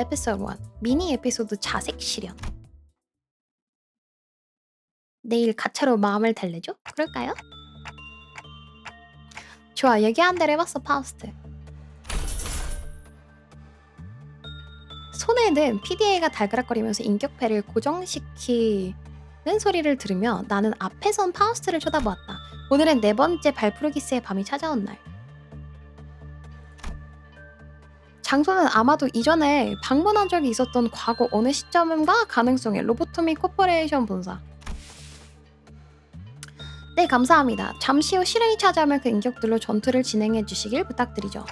에피소드 1 미니 에피소드 자색 실현 내일 가차로 마음을 달래줘? 그럴까요? 좋아 얘기한 대로 해봤어 파우스트 손에 는 PDA가 달그락거리면서 인격패를 고정시키는 소리를 들으며 나는 앞에 선 파우스트를 쳐다보았다. 오늘은 네 번째 발프루기스의 밤이 찾아온 날. 장소는 아마도 이전에 방문한 적이 있었던 과거 어느 시점과 가능성의 로보토미 코퍼레이션 본사. 네, 감사합니다. 잠시 후 실행이 찾아오면 그 인격들로 전투를 진행해 주시길 부탁드리죠.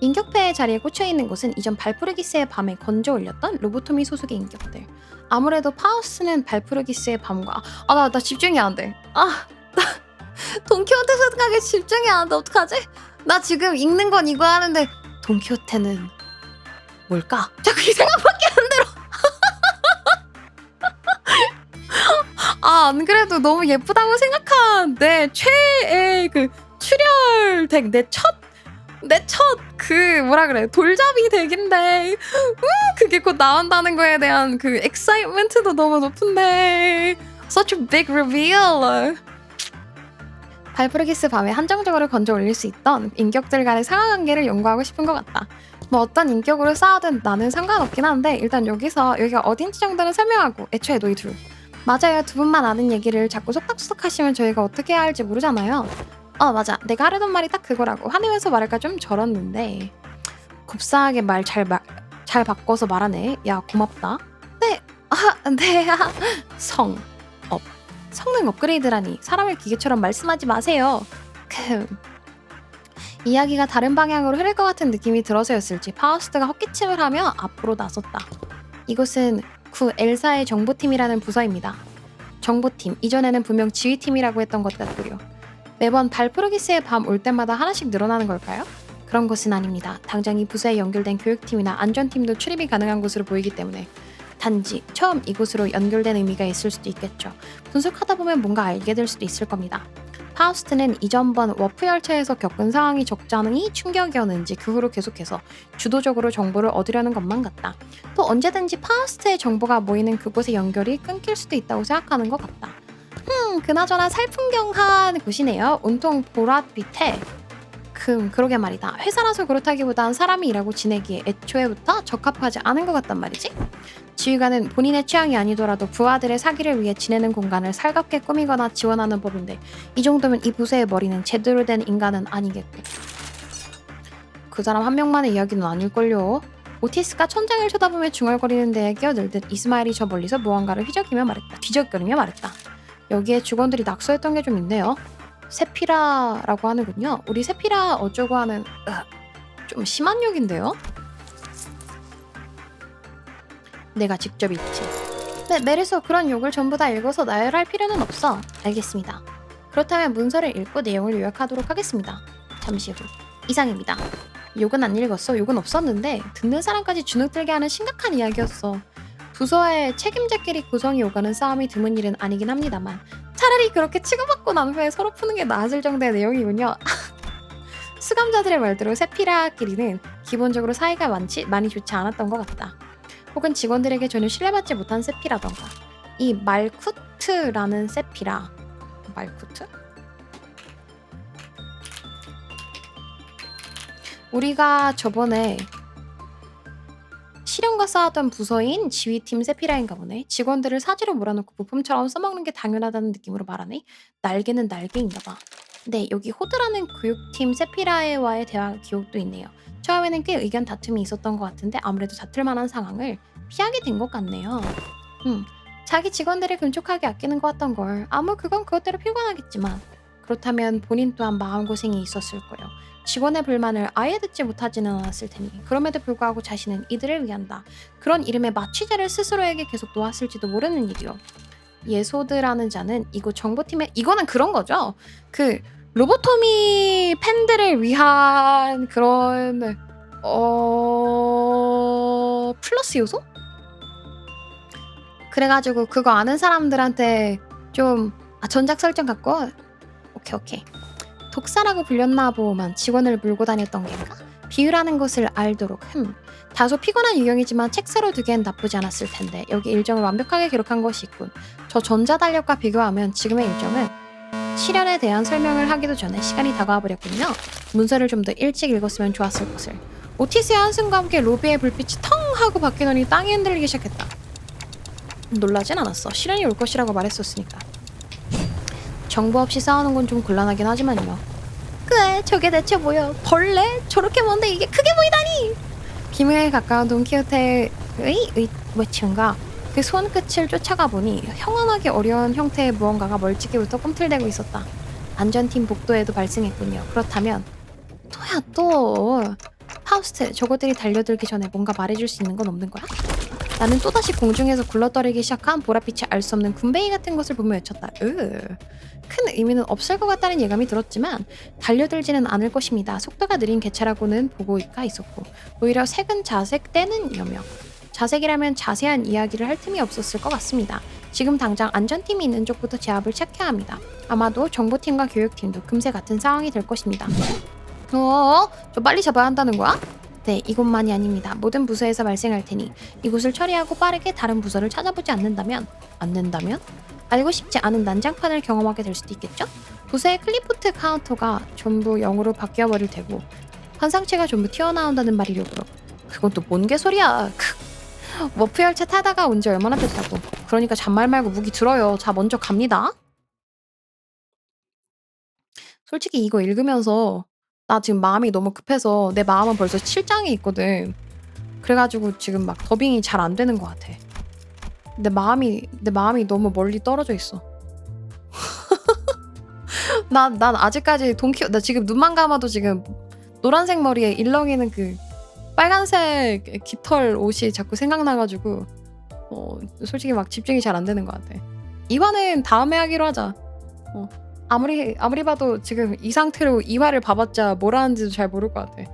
인격패의 자리에 꽂혀 있는 곳은 이전 발프르기스의 밤에 건져 올렸던 로보토미 소속의 인격들. 아무래도 파우스는 발프르기스의 밤과 아 나 나 집중이 안 돼. 아 나 돈키호테 생각에 집중이 안 돼. 어떡하지? 나 지금 읽는 건 이거 하는데 돈키호테는 뭘까? 자꾸 이 생각밖에 안 들어. 아, 안 그래도 너무 예쁘다고 생각한 내 최애 그 출혈 덱 내첫 내 첫 그 뭐라 그래 돌잡이 덱인데 음, 그게 곧 나온다는 거에 대한 그 엑사이먼트도 너무 높은데 such a big reveal 발프르기스 밤에 한정적으로 건져 올릴 수 있던 인격들 간의 상하관계를 연구하고 싶은 것 같다. 뭐 어떤 인격으로 싸우든 나는 상관없긴 한데 일단 여기서 여기가 어딘지 정도는 설명하고 애초에 너희 둘. 맞아요. 두 분만 아는 얘기를 자꾸 속닥속닥 하시면 저희가 어떻게 해야 할지 모르잖아요. 어 맞아. 내가 하려던 말이 딱 그거라고 화내면서 말할까 좀 절었는데 곱상하게 말 잘 말 잘 바꿔서 말하네. 야 고맙다. 네 아 네성. 업. 성능 업그레이드라니 사람을 기계처럼 말씀하지 마세요. 그 이야기가 다른 방향으로 흐를 것 같은 느낌이 들어서였을지 파우스트가 헛기침을 하며 앞으로 나섰다. 이곳은 구 엘사의 정보팀이라는 부서입니다. 정보팀 이전에는 분명 지휘팀이라고 했던 것 같고요 매번 발프르기스의 밤 올 때마다 하나씩 늘어나는 걸까요? 그런 것은 아닙니다. 당장 이 부서에 연결된 교육팀이나 안전팀도 출입이 가능한 곳으로 보이기 때문에 단지 처음 이곳으로 연결된 의미가 있을 수도 있겠죠. 분석하다 보면 뭔가 알게 될 수도 있을 겁니다. 파우스트는 이전번 워프 열차에서 겪은 상황이 적잖이 충격이었는지 그 후로 계속해서 주도적으로 정보를 얻으려는 것만 같다. 또 언제든지 파우스트의 정보가 모이는 그곳의 연결이 끊길 수도 있다고 생각하는 것 같다. 음, 그나저나 살풍경한 곳이네요. 온통 보랏빛에. 금, 그러게 말이다. 회사라서 그렇다기보단 사람이 일하고 지내기에 애초에부터 적합하지 않은 것 같단 말이지. 지휘관은 본인의 취향이 아니더라도 부하들의 사기를 위해 지내는 공간을 살갑게 꾸미거나 지원하는 법인데 이 정도면 이 부서의 머리는 제대로 된 인간은 아니겠고. 그 사람 한 명만의 이야기는 아닐걸요. 오티스가 천장을 쳐다보며 중얼거리는 데에 끼어들 듯 이스마일이 저 멀리서 무언가를 휘저기며 말했다. 뒤적거리며 말했다. 여기에 직원들이 낙서했던 게 좀 있네요. 세피라라고 하는군요. 우리 세피라 어쩌고 하는 으, 좀 심한 욕인데요. 내가 직접 읽지. 네, 메르소 그런 욕을 전부 다 읽어서 나열할 필요는 없어. 알겠습니다. 그렇다면 문서를 읽고 내용을 요약하도록 하겠습니다. 잠시 후 이상입니다. 욕은 안 읽었어. 욕은 없었는데 듣는 사람까지 주눅들게 하는 심각한 이야기였어. 부서의 책임자끼리 구성이 오가는 싸움이 드문 일은 아니긴 합니다만 차라리 그렇게 치고받고 난 후에 서로 푸는 게 나았을 정도의 내용이군요. 수감자들의 말대로 세피라끼리는 기본적으로 사이가 많지 많이 좋지 않았던 것 같다. 혹은 직원들에게 전혀 신뢰받지 못한 세피라던가 이 말쿠트라는 세피라 말쿠트? 우리가 저번에 실현과 싸웠던 부서인 지휘팀 세피라인가 보네. 직원들을 사지로 몰아넣고 부품처럼 써먹는 게 당연하다는 느낌으로 말하네. 날개는 날개인가 봐. 네, 여기 호드라는 교육팀 세피라와의 대화 기록도 있네요. 처음에는 꽤 의견 다툼이 있었던 것 같은데 아무래도 다툴 만한 상황을 피하게 된 것 같네요. 음, 자기 직원들을 금쪽하게 아끼는 것 같던 걸. 아무 그건 그것대로 피곤하겠지만 그렇다면 본인 또한 마음고생이 있었을 거예요. 직원의 불만을 아예 듣지 못하지는 않았을 테니 그럼에도 불구하고 자신은 이들을 위한다. 그런 이름의 마취제를 스스로에게 계속 놓았을지도 모르는 일이요. 예소드라는 자는 이곳 정보팀의 이거는 그런 거죠. 그 로보토미 팬들을 위한 그런 어 플러스 요소? 그래가지고 그거 아는 사람들한테 좀 아, 전작 설정 갖고 오케이 오케이 독사라고 불렸나 보만 직원을 물고 다녔던 겐가? 비유라는 것을 알도록 흠. 다소 피곤한 유형이지만 책사로 두기엔 나쁘지 않았을 텐데 여기 일정을 완벽하게 기록한 것이 있군. 저 전자달력과 비교하면 지금의 일정은 실현에 대한 설명을 하기도 전에 시간이 다가와 버렸군요. 문서를 좀 더 일찍 읽었으면 좋았을 것을. 오티스의 한숨과 함께 로비의 불빛이 텅 하고 바뀌더니 땅이 흔들리기 시작했다. 놀라진 않았어. 실현이 올 것이라고 말했었으니까. 정보 없이 싸우는 건 좀 곤란하긴 하지만요. 그래, 저게 대체 뭐야? 벌레? 저렇게 먼데 이게 크게 보이다니! 비명에 가까운 돈키호테의 의, 외침과 그 손끝을 쫓아가 보니 형언하기 어려운 형태의 무언가가 멀찍이부터 꿈틀대고 있었다. 안전팀 복도에도 발생했군요. 그렇다면 또야 또 파우스트 저것들이 달려들기 전에 뭔가 말해줄 수 있는 건 없는 거야? 나는 또다시 공중에서 굴러떨어지기 시작한 보랏빛이 알 수 없는 군뱅이 같은 것을 보며 외쳤다. 으. 큰 의미는 없을 것 같다는 예감이 들었지만 달려들지는 않을 것입니다. 속도가 느린 개체라고는 보고가 있었고 오히려 색은 자색 때는 여며 자색이라면 자세한 이야기를 할 틈이 없었을 것 같습니다. 지금 당장 안전팀이 있는 쪽부터 제압을 시작해야 합니다. 아마도 정보팀과 교육팀도 금세 같은 상황이 될 것입니다. 어? 저 빨리 잡아야 한다는 거야? 네, 이곳만이 아닙니다. 모든 부서에서 발생할 테니 이곳을 처리하고 빠르게 다른 부서를 찾아보지 않는다면 않는다면 알고 싶지 않은 난장판을 경험하게 될 수도 있겠죠? 부서의 클리프트 카운터가 전부 0으로 바뀌어 버릴 테고 환상체가 전부 튀어나온다는 말이려 그럼 그건 또 뭔 개소리야 크. 워프 열차 타다가 온 지 얼마나 됐다고. 그러니까 잔말 말고 무기 들어요. 자 먼저 갑니다. 솔직히 이거 읽으면서 나 지금 마음이 너무 급해서 내 마음은 벌써 7장에 있거든. 그래가지고 지금 막 더빙이 잘 안 되는 것 같아. 내 마음이 내 마음이 너무 멀리 떨어져 있어. 난, 난 아직까지 돈키 나 지금 눈만 감아도 지금 노란색 머리에 일렁이는 그 빨간색 깃털 옷이 자꾸 생각나가지고 어 솔직히 막 집중이 잘 안 되는 것 같아. 이화는 다음에 하기로 하자. 어 아무리 아무리 봐도 지금 이 상태로 이화를 봐봤자 뭘 하는지도 잘 모를 것 같아.